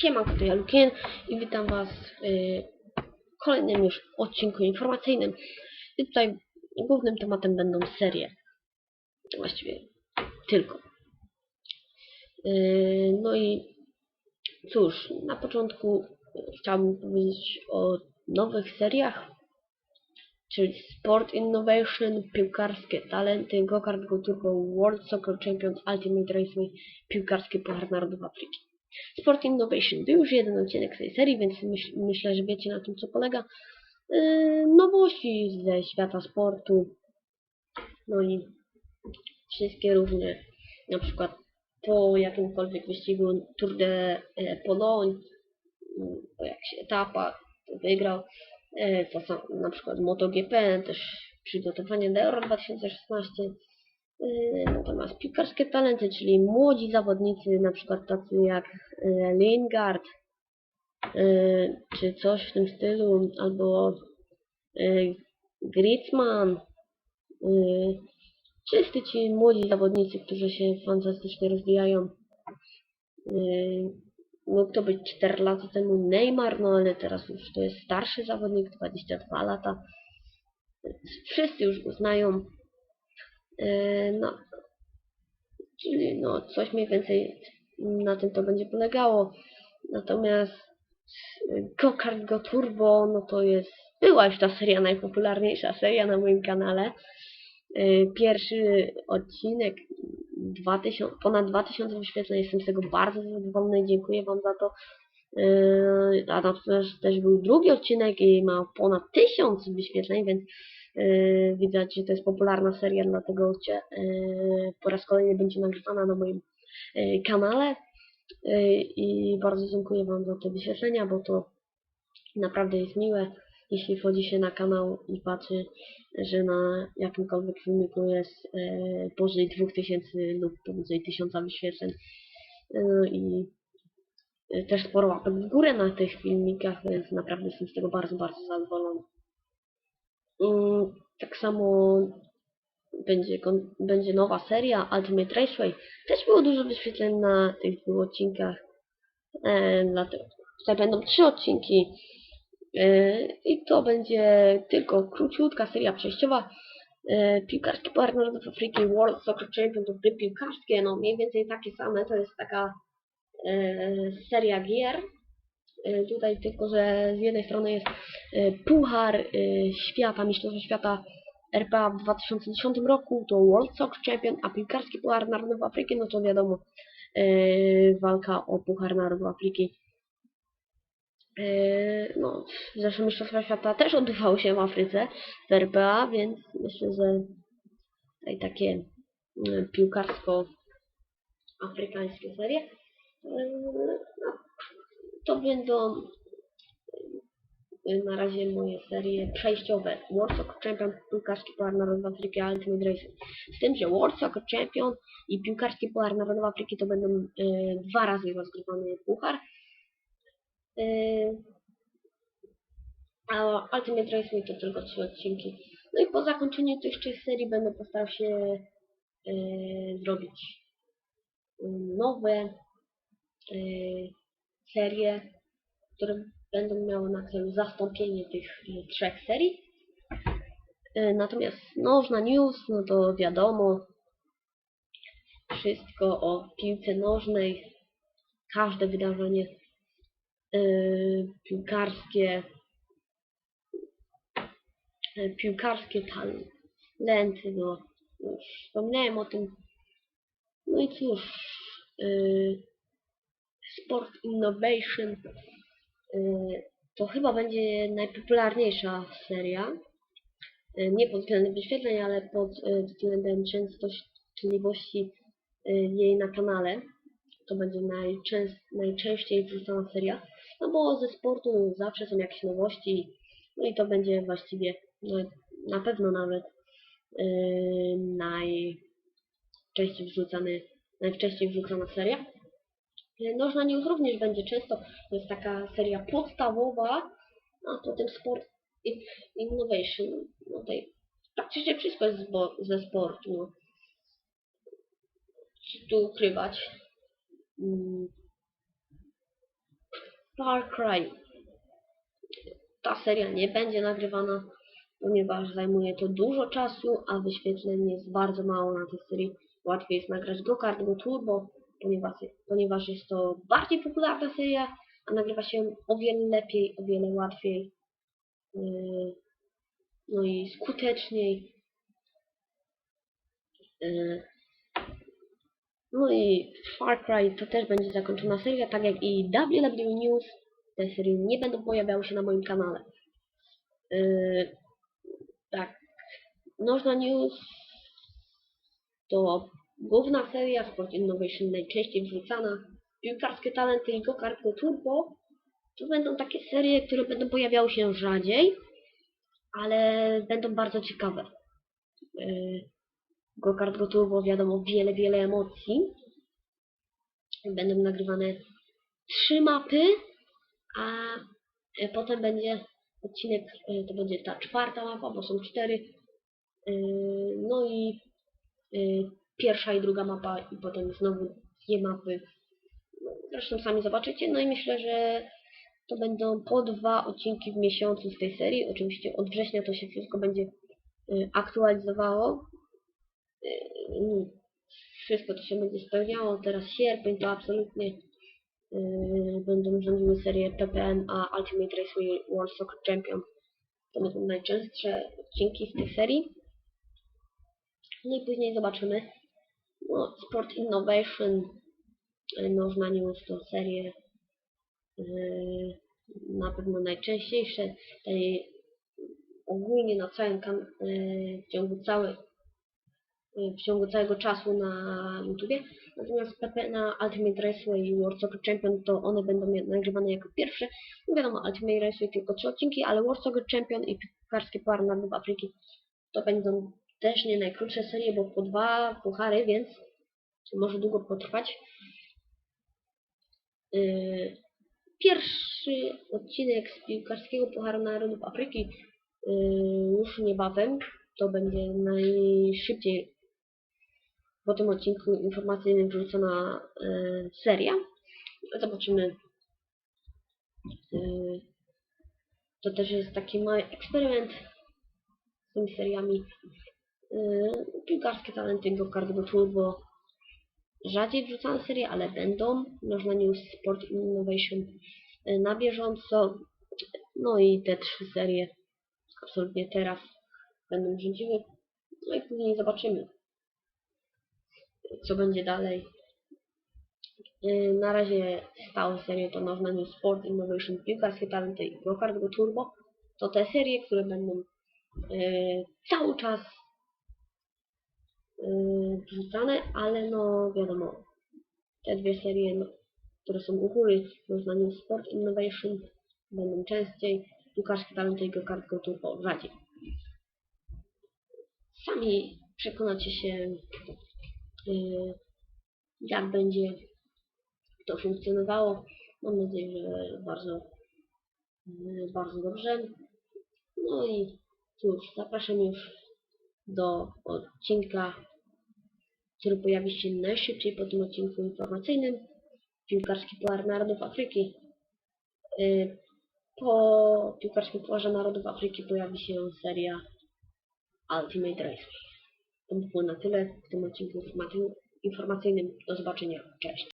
Siema, tutaj Lukien i witam Was w y, kolejnym już odcinku informacyjnym. I tutaj głównym tematem będą serie. Właściwie tylko. Y, no i cóż, na początku chciałbym powiedzieć o nowych seriach, czyli Sport Innovation, piłkarskie talenty, Go-Kart Go Turbo, World Soccer Champions, Ultimate Raceway, piłkarskie Puchar Narodów Afryki. Sport Innovation. Był już jeden odcinek tej serii, więc myśl, myślę, że wiecie na tym, co polega. Yy, nowości ze świata sportu. No i wszystkie różne, na przykład po jakimkolwiek wyścigu Tour de e, Pologne, po jakichś etapach wygrał, e, na przykład MotoGP, też przygotowanie do Euro 2016. Yy, Natomiast piłkarskie talenty, czyli młodzi zawodnicy, na przykład tacy jak yy, Lingard, yy, czy coś w tym stylu, albo Griezmann, wszyscy ci młodzi zawodnicy, którzy się fantastycznie rozwijają. Mógł to być 4 lata temu Neymar, no ale teraz już to jest starszy zawodnik, 22 lata. Wszyscy już go znają. Yy, No, czyli no, coś mniej więcej na tym to będzie polegało. Natomiast yy, Go-Kart Go Turbo, no to jest, była już ta seria najpopularniejsza seria na moim kanale. Yy, Pierwszy odcinek, 2000, ponad 2000 wyświetleń, jestem z tego bardzo zadowolony, dziękuję Wam za to. A natomiast też był drugi odcinek i ma ponad 1000 wyświetleń, więc widać, że to jest popularna seria, dlatego chcia, yy, po raz kolejny będzie nagrywana na moim yy, kanale. Yy, I bardzo dziękuję Wam za te wyświetlenia, bo to naprawdę jest miłe, jeśli wchodzi się na kanał i patrzy, że na jakimkolwiek filmiku jest yy, powyżej 2000 lub powyżej 1000 wyświetleń. Yy, I yy, też sporo łapek w górę na tych filmikach, więc naprawdę jestem z tego bardzo, bardzo zadowolony. Mm, tak samo będzie, będzie nowa seria Ultimate Raceway. Też było dużo wyświetleń na tych dwóch odcinkach. E, dlatego tutaj będą trzy odcinki. E, I to będzie tylko króciutka seria przejściowa. E, piłkarskie Puchar Narodów Afryki, World Soccer Champion to gry piłkarskie, no mniej więcej takie same. To jest taka e, seria gier. E, Tutaj tylko, że z jednej strony jest e, Puchar e, Świata, Mistrzostwa Świata RPA w 2010 roku, to World Soccer Champion, a piłkarski Puchar Narodów Afryki, no to wiadomo, walka o Puchar Narodów Afryki. No, zresztą Mistrzostwa Świata też odbywały się w Afryce, w RPA, więc myślę, że tutaj takie piłkarsko-afrykańskie serie. No, to będą y, na razie moje serie przejściowe. Soccer Champion, piłkarski Puchar Narodów Afryki, Ultimate Racing. Z tym, że Soccer Champion i piłkarski Puchar Narodów Afryki to będą y, dwa razy rozgrywany puchar. Y, a Ultimate Racing to tylko trzy odcinki. No i po zakończeniu tych trzech serii będę postarał się zrobić nowe serie, które będą miały na celu zastąpienie tych y, trzech serii. Y, Natomiast nożna news, no to wiadomo, wszystko o piłce nożnej, każde wydarzenie y, piłkarskie, y, piłkarskie talenty, no już wspomniałem o tym. No i cóż, y, Sport Innovation y, to chyba będzie najpopularniejsza seria. Y, Nie pod względem wyświetleń, ale pod y, względem częstotliwości jej na kanale. To będzie najczęściej wrzucana seria. No bo ze sportu zawsze są jakieś nowości. No i to będzie właściwie no, na pewno nawet y, najczęściej wrzucany, najwcześniej wrzucana seria. E, Nożna News również będzie często, to jest taka seria podstawowa, a potem Sport in- Innovation, no tutaj praktycznie wszystko jest ze sportu, no. Co tu ukrywać. Mm. Far Cry. Ta seria nie będzie nagrywana, ponieważ zajmuje to dużo czasu, a wyświetleń jest bardzo mało na tej serii. Łatwiej jest nagrać Go Kart Go Turbo, ponieważ, ponieważ jest to bardziej popularna seria, a nagrywa się o wiele lepiej, o wiele łatwiej. Yy, no i skuteczniej. Yy, No i Far Cry to też będzie zakończona seria, tak jak i WW News. Te serie nie będą pojawiały się na moim kanale. Yy, tak. Nożna News to główna seria Sport Innovation najczęściej wrzucana. Piłkarskie talenty i go-kart Go Turbo to będą takie serie, które będą pojawiały się rzadziej, ale będą bardzo ciekawe. Yy, Go-kart Go Turbo wiadomo wiele, wiele emocji. Będą nagrywane trzy mapy, a e, potem będzie odcinek, e, to będzie ta czwarta mapa, bo są cztery. E, No i e, pierwsza i druga mapa i potem znowu dwie mapy. No, Zresztą sami zobaczycie. No i myślę, że to będą po dwa odcinki w miesiącu z tej serii. Oczywiście od września to się wszystko będzie e, aktualizowało. E, mm, Wszystko to się będzie spełniało. Teraz sierpień to absolutnie yy, będą rządziły serię PPN, a Ultimate Raceway World Soccer Champion. To będą najczęstsze odcinki z tej serii. No i później zobaczymy. No, Sport Innovation, yy, Nożna News to serie yy, na pewno najczęściejsze. Ogólnie na całym yy, w ciągu całej w ciągu całego czasu na YouTubie. Natomiast PP na Ultimate Raceway i World Soccer Champion to one będą nagrywane jako pierwsze. No wiadomo, Ultimate Raceway tylko trzy odcinki, ale World Soccer Champion i Piłkarskie Puchar Narodów Afryki to będą też nie najkrótsze serie, bo po dwa puchary, więc może długo potrwać. Yy, Pierwszy odcinek z Piłkarskiego Pucharu Narodów Afryki yy, już niebawem. To będzie najszybciej po tym odcinku informacyjnym wrzucona e, seria. Zobaczymy. To też jest taki mały eksperyment z tymi seriami. E, piłkarskie talenty Go Kart Go Turbo. Rzadziej wrzucane serie, ale będą. Nożna News Sport Innovation e, na bieżąco. No i te trzy serie absolutnie teraz będą rządziły. No i później zobaczymy co będzie dalej. Yy, Na razie stałe serie to Nożna News Sport, Innovation, Piłkarskie Talenty i Go Turbo. To te serie, które będą yy, cały czas yy, wrzucane, ale no wiadomo, te dwie serie, no, które są u góry, Nożna News Sport, Innovation będą częściej, Piłkarskie Talenty i Go Kart Go Turbo rzadziej. Sami przekonacie się yy, jak będzie to funkcjonowało. Mam nadzieję, że bardzo, yy, bardzo dobrze. No i cóż, zapraszam już do odcinka, który pojawi się najszybciej po tym odcinku informacyjnym. Piłkarski Puchar Narodów Afryki. Yy, Po Piłkarskim Pucharze Narodów Afryki pojawi się seria Ultimate Race. To by było na tyle w tym odcinku informacyjnym. Do zobaczenia. Cześć.